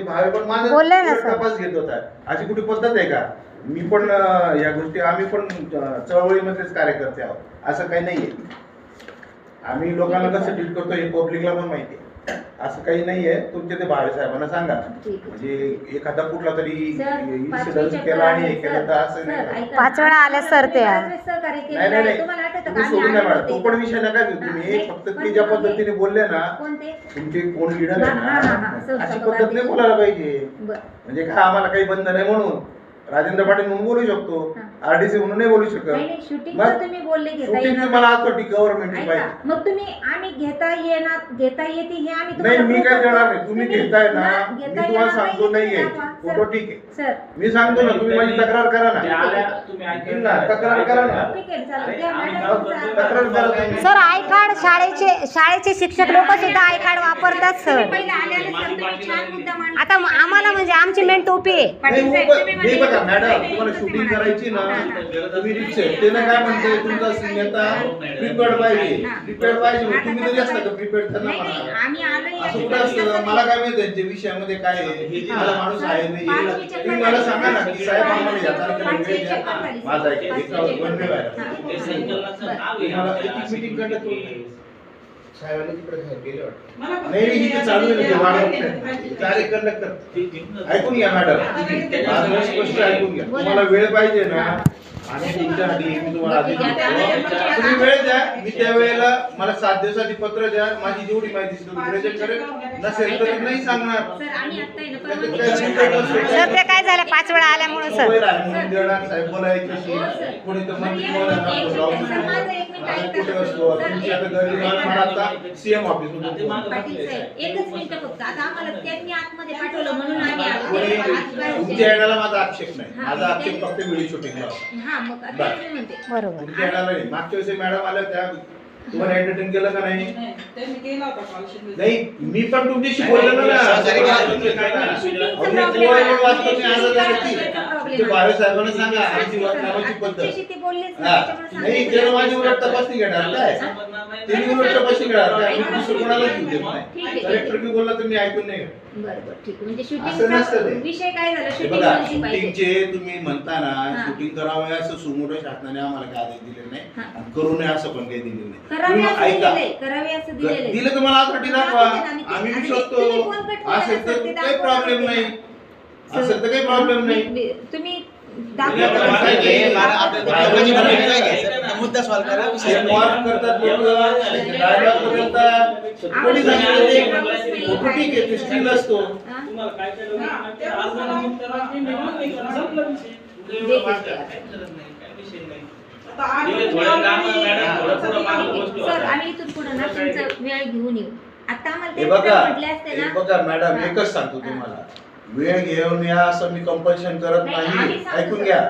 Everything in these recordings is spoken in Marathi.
ते भावे पण माझा बोलले ना, सर. तपास घेत होता. अशी कुठे पद्धत आहे का? मी पण अं, या गोष्टी आम्ही पण अं, चळवळीमधलेच कार्यकर्ते आहोत. असं काही नाहीये. आम्ही लोकांना कसं डील करतो हे पब्लिकला पण माहिती आहे. असं काही नाहीये तुमचे ते भावे साहेबांना सांगा आहे. म्हणजे एखादा कुठला तरी इन्सिडन्स केला आणि हे केलं तर असं नाही. पाच वेळा आले सर ते. नाही नाही आहे. का तुम्ही सोडून नाही मॅडम तो. पण विषय नका घेऊ तुम्ही फक्त ते ज्या पद्धतीने बोलले ना तुमचे कोण लिडर आहे ना असं अशी होतं पद्धत नाही बघा. बोलायला पाहिजे म्हणजे काय आम्हाला काही बंद नाही म्हणून राजेंद्र पाटील म्हणून बोलू शकतो. आरडीसी म्हणून नाही बोलू नाही शकत. नाही शूटिंग मग तुम्ही बोलले घेता शूटिंग येणार मला गव्हर्नमेंटची ऐका पाहिजे. मग तुम्ही आम्ही घेता येणार घेता येते हे आम्ही नाही तुम्हाला मी proof काय करतो. देणार नाही. तुम्ही घेताय ना मी घेता तुम्हाला येणार सांगतो नाही, नाहीये. दाखवा. फोटो ठीक आहे. सर. मी सांगतो ना तुम्ही माझी तक्रार करा ना. तक्रार करा ना. ठीक आहे चालेल. द्या आम्ही मॅडम गाव तुमचा करतो. तक्रार करा तुम्ही. सर आय कार्ड शाळेचे शाळेचे शिक्षक लोक सुद्धा आय कार्ड वापरतात सर. पहिले आले सर तुम्ही छान मुद्दा मांडला. आता आम्हाला म्हणजे आमची मेन टोपी आहे. नाही, पाटील साहेब, म्हणजे- मॅडम तुम्हाला शूटिंग करायची ना. तुम्ही रिक्षा ते ना काय म्हणते तुमचा नेता प्रिपेड पाहिजे पाहिजे तुम्ही तरी असता का आहे? प्रिपेड त्यांना नाही नाही. म्हणा. आम्ही आलो या असं कुठं ठिकाणी असतं? कसं मला. काय माहिती त्यांच्या विषयामध्ये काय आहे? हे. मला माणूस आहे नाही हे तुम्ही मला सांगा ना की साहेब आम्हाला पाचवीच्या या तारखेला वेळ पाचवीच्या द्या खाली. माझा एक. व्हायला. तुम्हाला आहे. साहेबांनी तिकडे साहेब गेले वाटतं. मला फक्त नाही नाही, इथे चालू आहे ना ते वाढवत नाही. चार कंडक्टर. ऐकून घ्या मॅडम. त्याच्या- माझं स्पष्ट ऐकून घ्या. तुम्हाला वेळ पाहिजे ना. तुमच्यासाठी मी तुम्हाला आधी तुम्ही वेळ द्या मी त्या वेळेला मला सात दिवसाची पत्र द्या माझी जेवढी माहिती प्रेझेंट करेल. नसेल तर नाही सांगणार. सर ते काय झालं? पाच वेळा आल्यामुळे सर. देणार साहेब हो, सर. कोणी तर म्हणजे. कुठे असतो? सर, तुमची एक- आता गर्दी मला मला आता सीएम ऑफिसमध्ये पाटील साहेब एकच मिनिट फक्त. आता आम्हाला त्यांनी आतमध्ये पाठवलं म्हणून आम्ही तुमच्या येण्याला माझा आक्षेप नाही. माझा आक्षेप फक्त व्हिडिओ शूटिंगला हा मग आता मी म्हणते. बरोबर. तुमच्या येण्याला नाही. मागच्या वेळेस मॅडम आल्या त्या तुम्हाला एंटरटेन केलं का नाही? नाही, त्यांनी केला होता call शिंदे. नाही मी पण तुमच्याशी बोललेलो ना. काय? काय अहो, मी वाचतो, मी आज साहेबांना सांगा आमची नावाची सर. पद्धत. तुमच्याशी ते बोललेच हा. नाही, त्याच्यामुळे नाही माझी उलट तपासणी घेणार काय? त्यांनी उलट तपासणी घेणार काय? मी दुसरं कोणाला घेऊ देत ठीक आहे, ठीक नाही आहे. कलेक्टर मी बोलला तर मी ऐकून नाही घेत. बरं बरं ठीक आहे. म्हणजे असं नसतं शूटिंगचा ते. विषय काय झाला? हे शूटिंग बघा झाली पाहिजे. शूटिंगचे तुम्ही म्हणता ना हा. शूटिंग करावे असं सुमोटो शासनाने आम्हाला काय आदेश दिले नाही हा. आणि करू नये असं पण काही दिलेलं नाही. करावे तुम्ही असं ऐका. दिलेलंय करावे असं दिलेलंय. दिलं दाखवा. दाखवते ना, आम्ही ते- आम्ही आणि तुम्ही केला असेल तर ते काही दाखवा. प्रॉब्लेम नाही. असेल तर काही प्रॉब्लेम नाही. तुम्ही? तुम्हाला पुढं मागं गोष्टी सर. आम्ही इथून पुढे ना तुमचा वेळ घेऊन येऊ. आता आम्हाला हे ते बघा म्हटले असते हे ना. बघा मॅडम. एकच सांगतो. तुम्हाला. वेळ घेऊन या असं मी कंपल्शन करत नाही, नाही ऐकून. घ्या.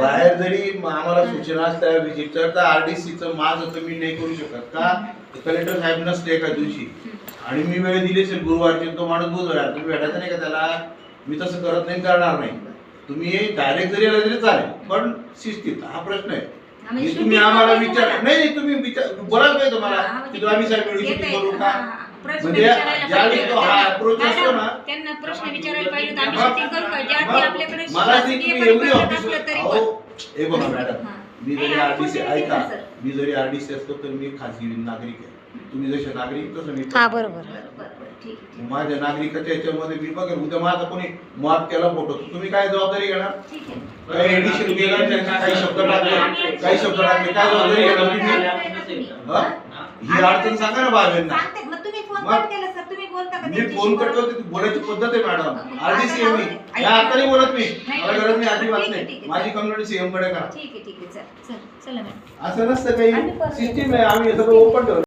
बाहेर जरी आम्हाला. सूचना असल्या विजिटचं तर आरडीसीचं माझं मी नाही करू शकत का कलेक्टर साहेब नसले एका दिवशी आणि मी वेळ दिली असेल गुरुवारची तो माणूस बुधवार. तुम्ही भेटायचं नाही का त्याला मी तसं करत नाही करणार नाही तुम्ही डायरेक्ट जरी आला तरी चालेल पण शिस्तीत हा प्रश्न आहे हे shooting तुम्ही आम्हाला विचार नाही नाही, तुम्ही विचार बोलायला पाहिजे तुम्हाला हा, की आम्ही साहेब. करू हा, का म्हणजे ज्यावेळी. तो हा ना, त्यांना प्रश्न विचारायला पाहिजे. तर आम्ही shooting करू का ज्या आपल्याकडे मला शासकीय तुम्ही एवढी परिपत्रक असलं तरी पण. हे बघा मॅडम हा. मी नाही, जरी आपण आरडीसी कोणत्याही ऐका. मी जरी आरडीसी असतो तर मी खाजगी नागरिक आहे. तुम्ही जसे नागरिक तसं मी हा बरोबर. बरं, बरं, बरं, ठीक आहे, ठीक माझ्या नागरिकाच्या याच्यामध्ये मी बघेल. उद्या माझा कोणी मॉब केला फोटो तुम्ही काय जबाबदारी घेणार. ठीक आहे. काही एडिशन केलं? काही शब्द टाकले काही शब्द टाकले काय जबाबदारी घेणार तुम्ही? हा? ही अडचण सांगा ना बाबेंना सांगते. मग तुम्ही फोन मग- कट केला सर बोलता का मी? फोन करतो ती बोलायची पद्धत आहे मॅडम. मग आरडीसी आहे. मी आता- या आता नाही बोलत मी. मला गरज नाही अजिबात नाही. माझी कम्युनिटी सीएमकडे करा. ठीक आहे ठीक आहे चल चल चला मॅडम. असं नसतं काही. सिस्टीम आहे आम्ही सगळं ओपन ठेवलं